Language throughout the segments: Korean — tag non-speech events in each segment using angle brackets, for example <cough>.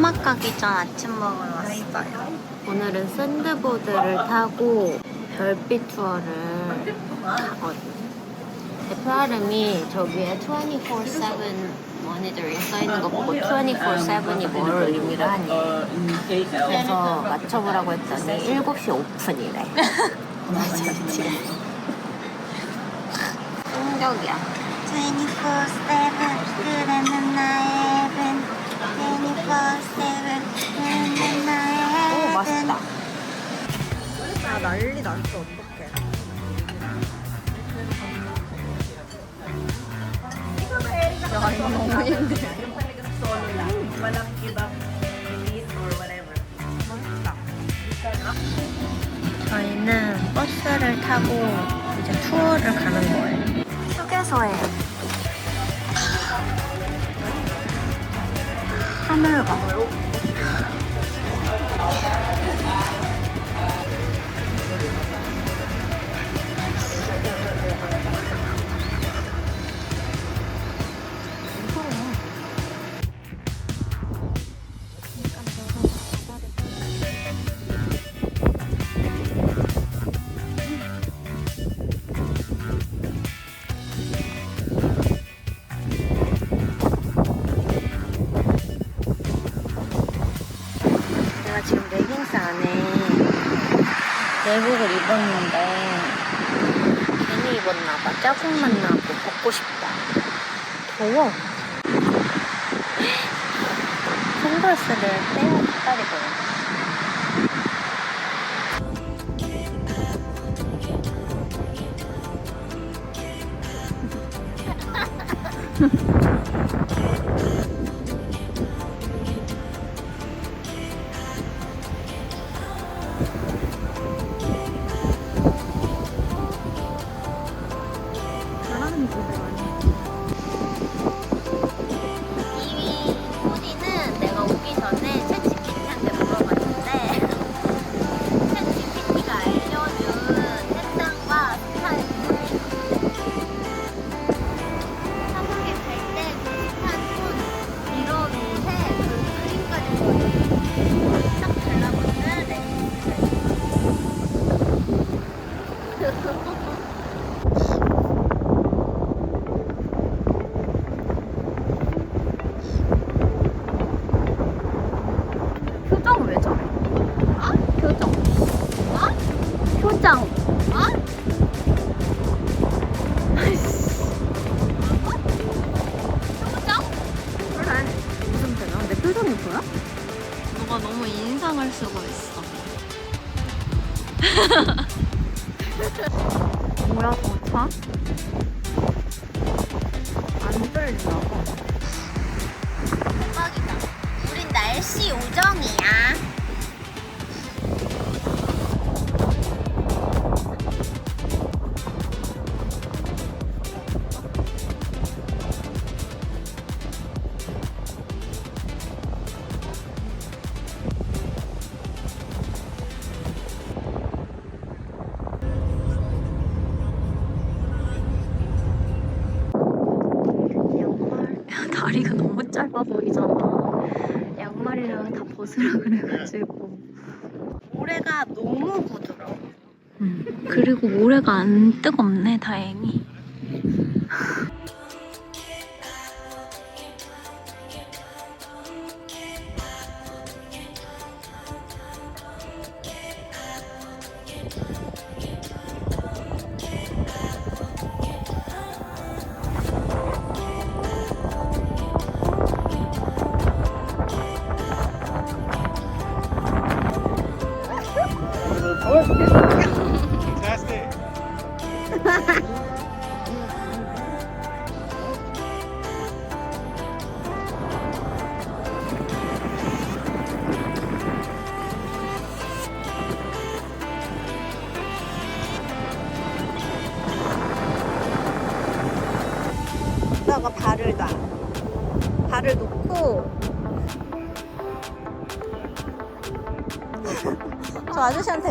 사막 가기 전 아침 먹으러 왔어요. 오늘은 샌드보드를 타고 별빛 투어를 가거든요. 대표아름이 저기에 24-7 모니터링 써있는 거 보고 24-7이 뭘 의미를 하니 그래서 맞춰보라고 했더니 7시 오픈이래. <laughs> 맞아, 미치겠어. 충격이야. 24-7 그대는 나의 븐24-7 그대는 나의 오, 맛있다. 아 난리 났어 어떡해 야 이거 너무 힘들어 저희는 버스를 타고 이제 투어를 가는 거예요. 휴게소에 하늘가. 내가 레깅스 안에 내복을 입었는데 괜히 입었나봐. 자국만 나고 벗고 싶다. 더워. 선글라스를 떼야 색깔이 보여. 이 표정 왜 저래? 아? 표정. 아? 표정. 아? 아이씨. 표정? 그래. 무슨 표정? 내 표정이 보여? 너가 너무 인상을 쓰고 있어 뭐야, 차? 안 봐. 대박이다 우린 날씨 요정 짧아 보이잖아. 양말이랑 다 벗으라 그래가지고. 모래가 너무 부드러워 음. 그리고 모래가 안 뜨겁네, 다행히.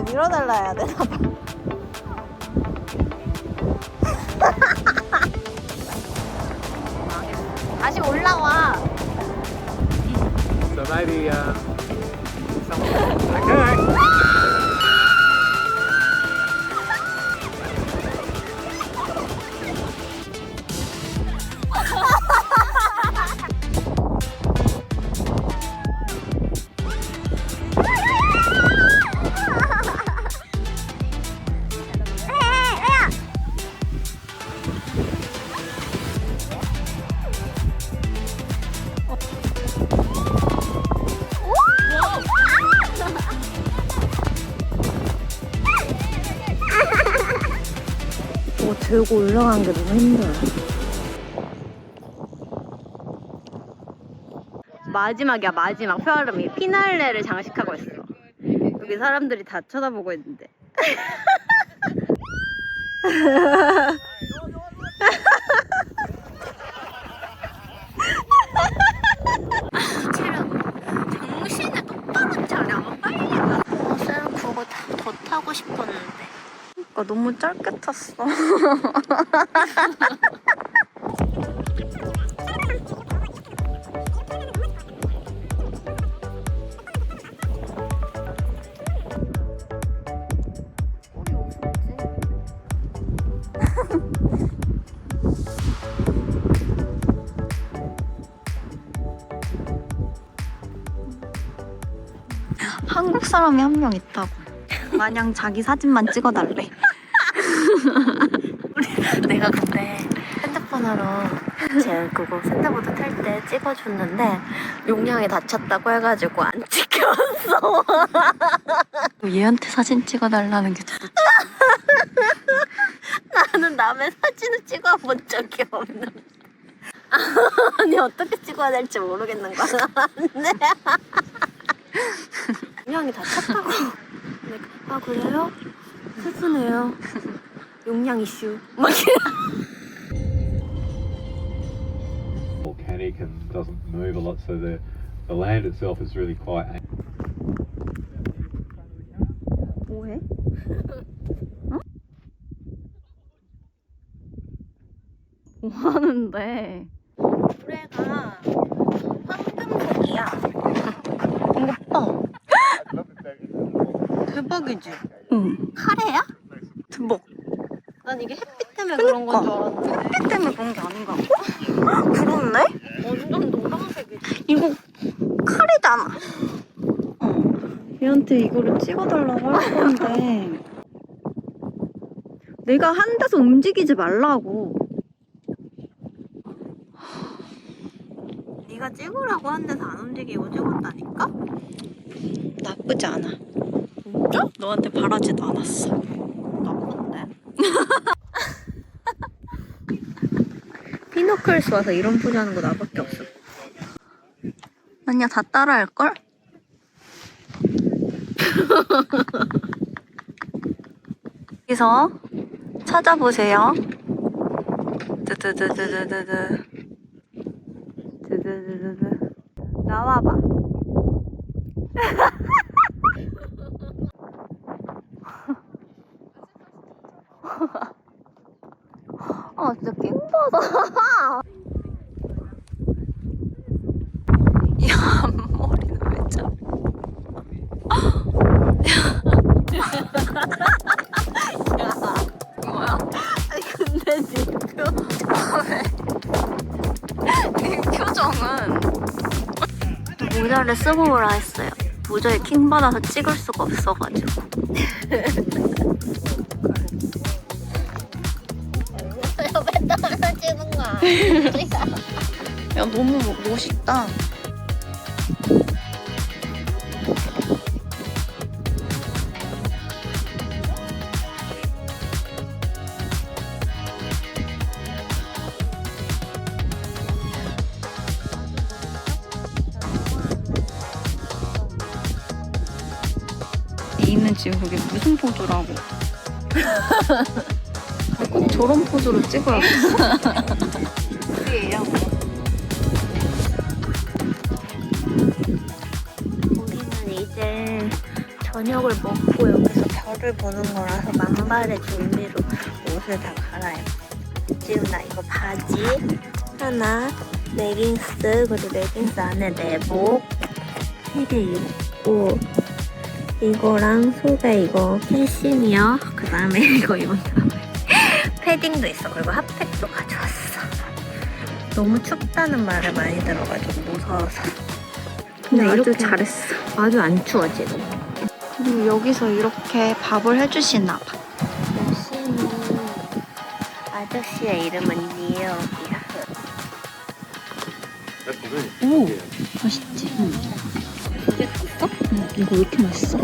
밀어달라 해야 되나 봐 다시 올라와. Seven maybe uh, someone. Okay. 들고 올라간 게 너무 힘들어. 마지막이야 마지막 표아름이 피날레를 장식하고 있어. 여기 사람들이 다 쳐다보고 있는데. 정신을 똑바로 차려. 빨리 가. 옷은 그거 다, 더 타고 싶었는데. 그러니까 너무 짧게 탔어. <laughs> 한국 사람이 한 명 있다고. 마냥 자기 사진만 찍어달래. 내가 그때 핸드폰으로 제 그거 샌드보드 탈 때 찍어줬는데 용량이 다쳤다고 해가지고 안 찍혔어. <laughs> 얘한테 사진 찍어달라는 게 도대체 <laughs> 나는 남의 사진을 찍어본 적이 없는. <laughs> 아니 어떻게 찍어야 될지 모르겠는 거야. 네. 용량이 다쳤다고. 내가 아 그래요? 슬프네요. 용량 이슈. 막. Volcanic and doesn't move a lot, so the the land itself is really quite. 뭐해? 어? 뭐 하는데? 노래가 황금색이야. 대박이지? 응. 카레야? 대박. 난 이게 햇빛 때문에 그런 건 줄 알았는데 햇빛 때문에 그런 게 아닌가? 어? 그렇네? 완전 노란색이지. 이거. 어. 얘한테 이거를 찍어달라고 할 건데. 내가 한 데서 움직이지 말라고. 네가 찍으라고 한 데서 안 움직이고 찍었다니까? 나쁘지 않아. 진짜? 너한테 바라지도 않았어. 나쁜데. <laughs> 피노클스 와서 이런 포즈 하는 거 나밖에 없어. 아니야, 다 따라 할걸? <laughs> 여기서 찾아보세요. 드드드드드드드. 드드드드드. 나와봐. 모자를 쓰고 오라 했어요. 도저히 킹 받아서 찍을 수가 없어가지고. 옆에 떨어지는 거 <laughs> 야 너무 멋있다. 이는 지금 그게 무슨 포즈라고? <laughs> 꼭 저런 포즈로 찍어야겠어. 우리는 이제 저녁을 먹고 여기서 별을 보는 거라서 만발의 준비로 옷을 다 갈아입어. 지금 나 이거 바지 하나, 레깅스 그리고 레깅스 안에 내복 세개 입고 이거랑 소대 이거 캐시미어 그 다음에 <laughs> 이거 다음에 패딩도 있어. 그리고 핫팩도 가져왔어. 너무 춥다는 말을 많이 들어가지고 무서워서. 근데 아주 이렇게 잘했어. 아주 안 추워 지금 그리고 여기서 이렇게 밥을 해주시나 봐. 열심히 아저씨의 이름은 니에오이야 오, 맛있지? 응. 응, 이거 왜 이렇게 맛있어?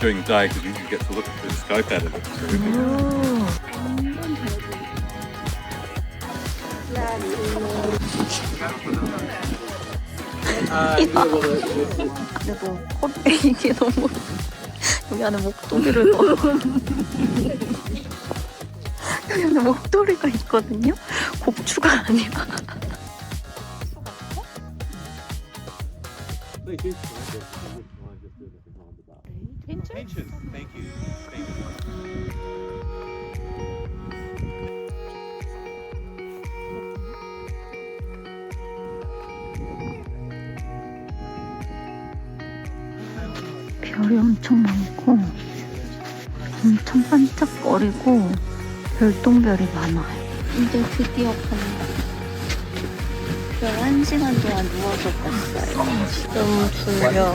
During the day, because you can get to look through the scope out of it. So we can- 너 허리 이게 너무 여기 안에 목도리를 넣어. 여기 안에 목도리가 있거든요. 곱추가 아니라. 별이 엄청 많고 엄청 반짝거리고 별똥별이 많아요. 이제 드디어 간다. 별한 시간 동안 누워서 봤어요. 너무 졸려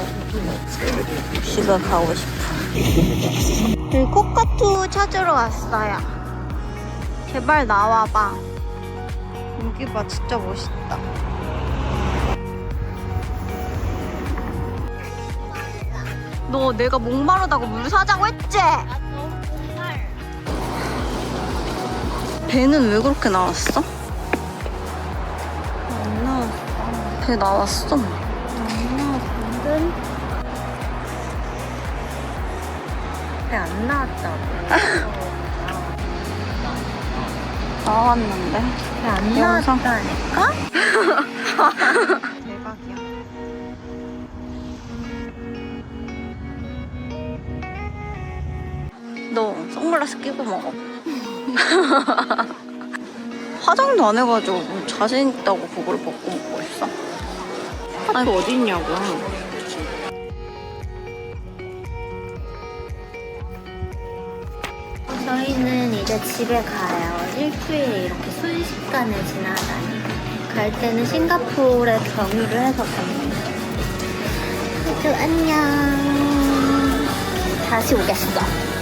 집에 가고 싶어 저희 코카투 찾으러 왔어요 제발 나와봐 여기 봐 진짜 멋있다 너 내가 목마르다고 물 사자고 했지? 배는 왜 그렇게 나왔어? 안 나왔어 배 나왔어. 안 나왔거든 배 안 나왔다고 <laughs> 나왔는데. 배 안 영상. 나왔다니까? 선글라스 끼고 먹어. <laughs> 화장도 안 해가지고 뭐 자신 있다고 그걸 벗고 먹고 있어. 아니 어디 있냐고. 저희는 이제 집에 가요. 일주일 이렇게 순식간에 지나다니. 갈 때는 싱가포르에 경유를 해서 갑니다. 모두 안녕. 다시 오겠어.